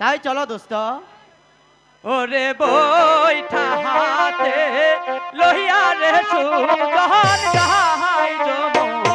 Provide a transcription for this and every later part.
তাই চলো দোস্ত। ওরে বইঠা হাতে লহিয়া রে সুজন গাহাই যমুনার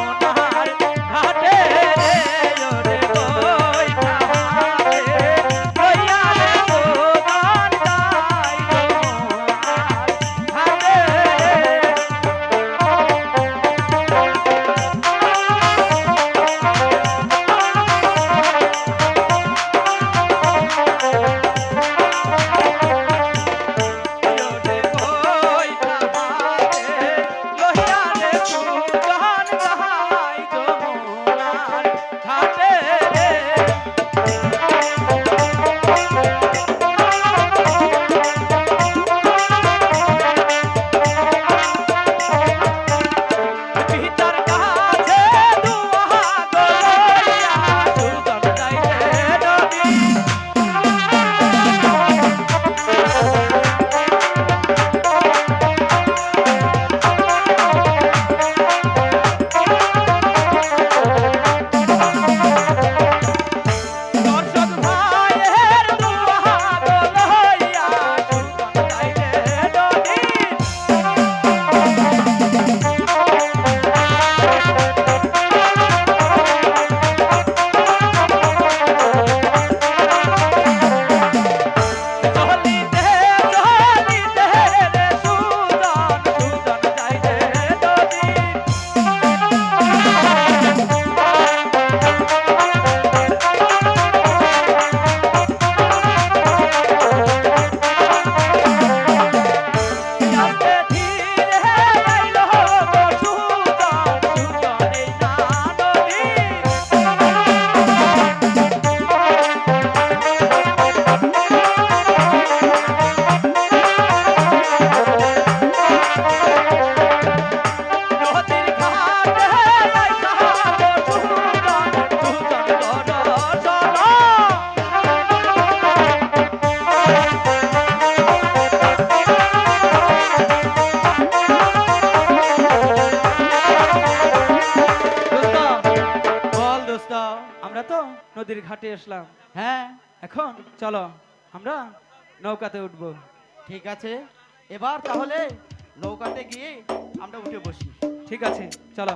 আসলাম। হ্যাঁ। এখন চলো আমরা নৌকাতে উঠবো। ঠিক আছে। এবার তাহলে নৌকাতে গিয়ে আমরা উঠে বসি। ঠিক আছে চলো।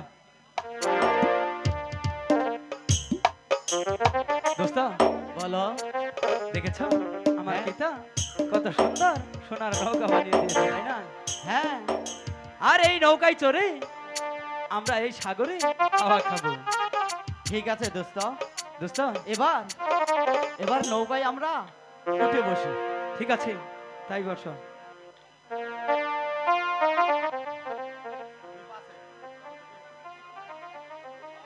দোস্ত বলো। দেখেছ? আমার হ্যাঁ। পিতা কত সুন্দর সোনার নৌকা বানিয়ে দিয়েছে তাই না? হ্যাঁ। আর এই নৌকায় চড়ে আমরা এই সাগরে হাওয়া খাব। ঠিক আছে দোস্ত। দোস্ত এবার এবার নৌকায় আমরা উঠে বসি। ঠিক আছে? তাই বর্ষ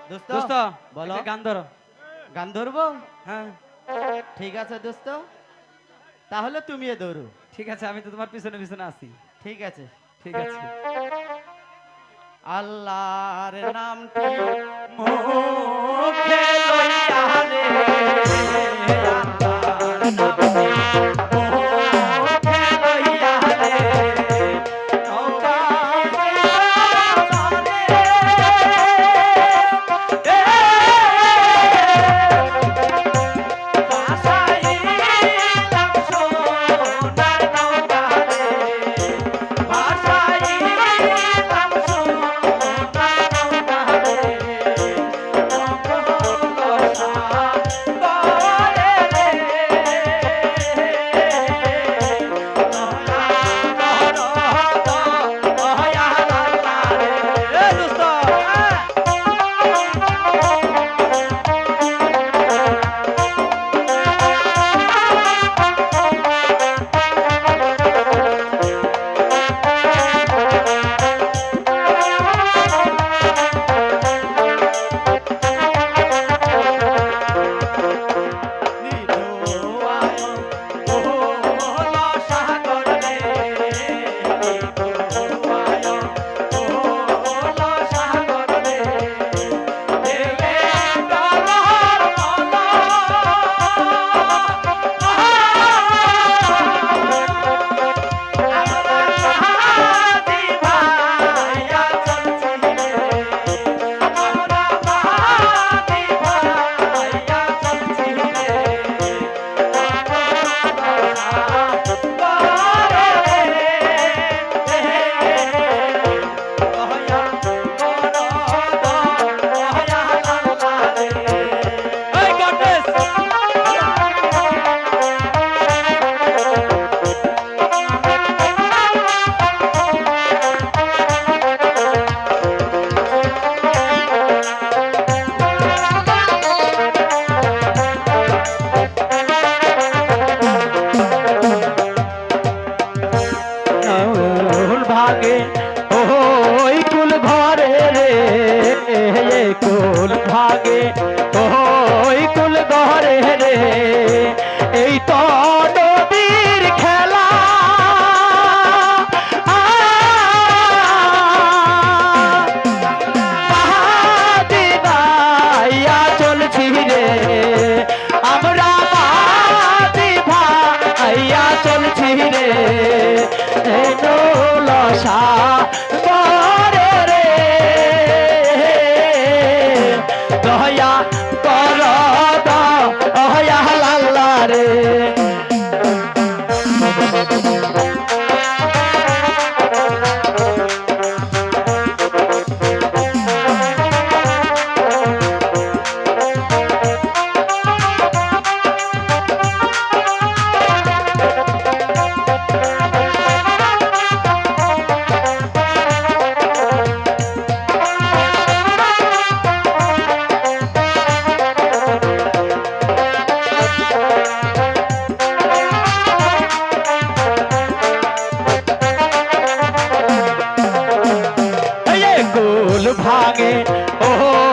দোস্ত বলো। গান ধরো। গান ধরবো? হ্যাঁ। ঠিক আছে দোস্ত। তাহলে তুমিও ধরো। ঠিক আছে আমি তো তোমার পিছনে পিছনে আছি। ঠিক আছে। ঠিক আছে। আল্লাহর নামটি মুখে भागे। ओ